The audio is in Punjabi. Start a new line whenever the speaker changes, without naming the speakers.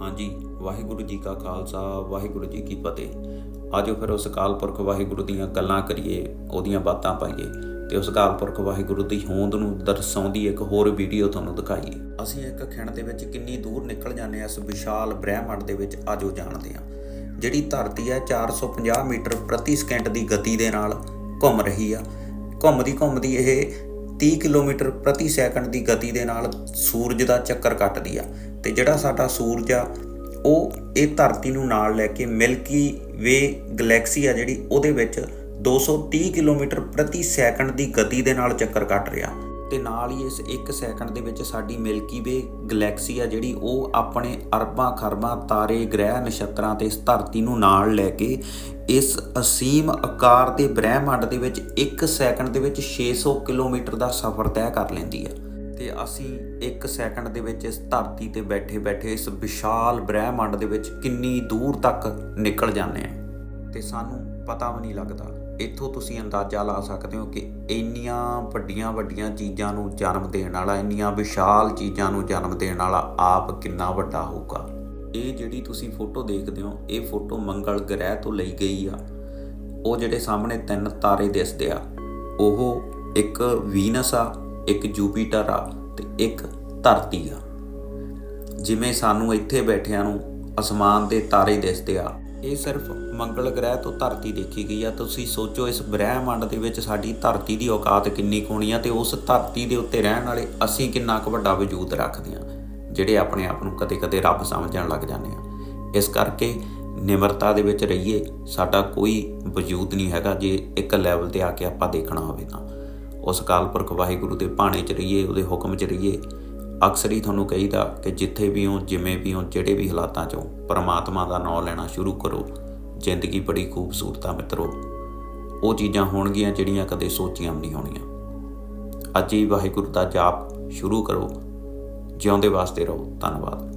ਹਾਂਜੀ, ਵਾਹਿਗੁਰੂ ਜੀ ਕਾ ਖਾਲਸਾ, ਵਾਹਿਗੁਰੂ ਜੀ ਕੀ ਫਤਿਹ। ਆਜੋ ਫਿਰ ਉਸ ਅਕਾਲ ਪੁਰਖ ਵਾਹਿਗੁਰੂ ਦੀਆਂ ਗੱਲਾਂ ਕਰੀਏ, ਉਹਦੀਆਂ ਬਾਤਾਂ ਪਾਈਏ ਤੇ ਉਸ ਅਕਾਲ ਪੁਰਖ ਵਾਹਿਗੁਰੂ ਦੀ ਹੋਂਦ ਨੂੰ ਦਰਸਾਉਂਦੀ ਇੱਕ ਹੋਰ ਵੀਡੀਓ ਤੁਹਾਨੂੰ ਦਿਖਾਈਏ। ਅਸੀਂ ਇੱਕ ਖਿਣ ਦੇ ਵਿੱਚ ਕਿੰਨੀ ਦੂਰ ਨਿਕਲ ਜਾਂਦੇ ਹਾਂ, ਇਸ ਵਿਸ਼ਾਲ ਬ੍ਰਹਿਮੰਡ ਦੇ ਵਿੱਚ ਆਜੋ ਜਾਣਦੇ ਹਾਂ। ਜਿਹੜੀ ਧਰਤੀ ਹੈ 450 ਮੀਟਰ ਪ੍ਰਤੀ ਸਕਿੰਟ ਦੀ ਗਤੀ ਦੇ ਨਾਲ ਘੁੰਮ ਰਹੀ ਆ। ਘੁੰਮਦੀ ਘੁੰਮਦੀ ਇਹ 30 ਕਿਲੋਮੀਟਰ ਪ੍ਰਤੀ ਸੈਕਿੰਡ ਦੀ ਗਤੀ ਦੇ ਨਾਲ ਸੂਰਜ ਦਾ ਚੱਕਰ ਕੱਟਦੀ ਆ। ਤੇ ਜਿਹੜਾ ਸਾਡਾ ਸੂਰਜ ਆ, ਉਹ ਇਹ ਧਰਤੀ ਨੂੰ ਨਾਲ ਲੈ ਕੇ ਮਿਲਕੀ ਵੇ ਗੈਲੈਕਸੀ ਆ ਜਿਹੜੀ, ਉਹਦੇ ਵਿੱਚ 230 ਕਿਲੋਮੀਟਰ ਪ੍ਰਤੀ ਸੈਕਿੰਡ ਦੀ ਗਤੀ ਦੇ ਨਾਲ ਚੱਕਰ ਕੱਟ ਰਿਹਾ। ਤੇ ਨਾਲ ਹੀ ਇਸ 1 ਸੈਕਿੰਡ ਦੇ ਵਿੱਚ ਸਾਡੀ ਮਿਲਕੀ ਵੇ ਗੈਲੈਕਸੀ ਆ ਜਿਹੜੀ, ਉਹ ਆਪਣੇ ਅਰਬਾਂ, ਖਰਬਾਂ, ਤਾਰੇ, ਗ੍ਰਹਿ, ਨਛੱਤਰਾਂ ਤੇ ਇਸ ਧਰਤੀ ਨੂੰ ਨਾਲ ਲੈ ਕੇ ਇਸ ਅਸੀਮ ਆਕਾਰ ਦੇ ਬ੍ਰਹਿਮੰਡ ਦੇ ਵਿੱਚ 1 ਸੈਕਿੰਡ ਦੇ ਵਿੱਚ 600 ਕਿਲੋਮੀਟਰ ਦਾ ਸਫ਼ਰ ਤੈਅ ਕਰ ਲੈਂਦੀ ਹੈ। ਤੇ ਅਸੀਂ 1 ਸੈਕਿੰਡ ਦੇ ਵਿੱਚ ਇਸ ਧਰਤੀ ਤੇ ਬੈਠੇ ਬੈਠੇ, ਇਸ ਵਿਸ਼ਾਲ ਬ੍ਰਹਿਮੰਡ ਦੇ ਵਿੱਚ ਕਿੰਨੀ ਦੂਰ ਤੱਕ ਨਿਕਲ ਜਾਂਦੇ ਹਾਂ। ਤੇ ਸਾਨੂੰ ਪਤਾ ਵੀ ਨਹੀਂ ਲੱਗਦਾ। ਇੱਥੋਂ ਤੁਸੀਂ ਅੰਦਾਜ਼ਾ ਲਾ ਸਕਦੇ ਹੋ ਕਿ ਇੰਨੀਆਂ ਵੱਡੀਆਂ ਵੱਡੀਆਂ ਚੀਜ਼ਾਂ ਨੂੰ ਜਨਮ ਦੇਣ ਵਾਲਾ, ਇੰਨੀਆਂ ਵਿਸ਼ਾਲ ਚੀਜ਼ਾਂ ਨੂੰ ਜਨਮ ਦੇਣ ਵਾਲਾ ਆਪ ਕਿੰਨਾ ਵੱਡਾ ਹੋਊਗਾ। ਇਹ ਜਿਹੜੀ ਤੁਸੀਂ ਫੋਟੋ ਦੇਖਦੇ ਹੋ, ਇਹ ਫੋਟੋ ਮੰਗਲ ਗ੍ਰਹਿ ਤੋਂ ਲਈ ਗਈ ਆ। ਉਹ ਜਿਹੜੇ ਸਾਹਮਣੇ ਤਿੰਨ ਤਾਰੇ ਦਿਸਦੇ ਆ, ਉਹ ਇੱਕ ਵੀਨਸ ਆ ਇੱਕ ਜੂਪੀਟਰ ਆ ਤੇ ਇੱਕ ਧਰਤੀ ਆ। ਜਿਵੇਂ ਸਾਨੂੰ ਇੱਥੇ ਬੈਠਿਆਂ ਨੂੰ ਅਸਮਾਨ ਦੇ ਤਾਰੇ ਦਿਸਦੇ ਆ, ਇਹ ਸਿਰਫ ਮੰਗਲ ਗ੍ਰਹਿ ਤੋਂ ਧਰਤੀ ਦੇਖੀ ਗਈ ਆ। ਤੁਸੀਂ ਸੋਚੋ ਇਸ ਬ੍ਰਹਿਮੰਡ ਦੇ ਵਿੱਚ ਸਾਡੀ ਧਰਤੀ ਦੀ ਔਕਾਤ ਕਿੰਨੀ ਕੋਣੀ ਆ ਤੇ ਉਸ ਧਰਤੀ ਦੇ ਉੱਤੇ ਰਹਿਣ ਵਾਲੇ ਅਸੀਂ ਕਿੰਨਾ ਕੁ ਵੱਡਾ ਵਜੂਦ ਰੱਖਦੇ ਆ, ਜਿਹੜੇ ਆਪਣੇ ਆਪ ਨੂੰ ਕਦੇ-ਕਦੇ ਰੱਬ ਸਮਝਣ ਲੱਗ ਜਾਂਦੇ ਆ। ਇਸ ਕਰਕੇ ਨਿਮਰਤਾ ਦੇ ਵਿੱਚ ਰਹੀਏ, ਸਾਡਾ ਕੋਈ ਵਜੂਦ ਨਹੀਂ ਹੈਗਾ ਜੇ ਇੱਕ ਲੈਵਲ ਤੇ ਆ ਕੇ ਆਪਾਂ ਦੇਖਣਾ ਹੋਵੇ ਤਾਂ। ਉਸ ਅਕਾਲ ਪੁਰਖ ਵਾਹਿਗੁਰੂ ਦੇ ਭਾਣੇ 'ਚ ਰਹੀਏ, ਉਹਦੇ ਹੁਕਮ 'ਚ ਰਹੀਏ। ਅਕਸਰ ਹੀ ਤੁਹਾਨੂੰ ਕਹੀਦਾ ਕਿ ਜਿੱਥੇ ਵੀ ਹੋ, ਜਿਵੇਂ ਵੀ ਹੋ, ਜਿਹੜੇ ਵੀ ਹਾਲਾਤਾਂ 'ਚ ਹੋ, ਪਰਮਾਤਮਾ ਦਾ ਨਾਮ ਲੈਣਾ ਸ਼ੁਰੂ ਕਰੋ। ਜ਼ਿੰਦਗੀ ਬੜੀ ਖੂਬਸੂਰਤ ਆ ਮਿੱਤਰੋ। ਉਹ ਚੀਜ਼ਾਂ ਹੋਣਗੀਆਂ ਜਿਹੜੀਆਂ ਕਦੇ ਸੋਚੀਆਂ ਵੀ ਨਹੀਂ ਹੋਣੀਆਂ ਅੱਜ ਹੀ ਵਾਹਿਗੁਰੂ ਦਾ ਜਾਪ ਸ਼ੁਰੂ ਕਰੋ। ਜਿਉਂਦੇ ਵਾਸਤੇ ਰਹੋ। ਧੰਨਵਾਦ।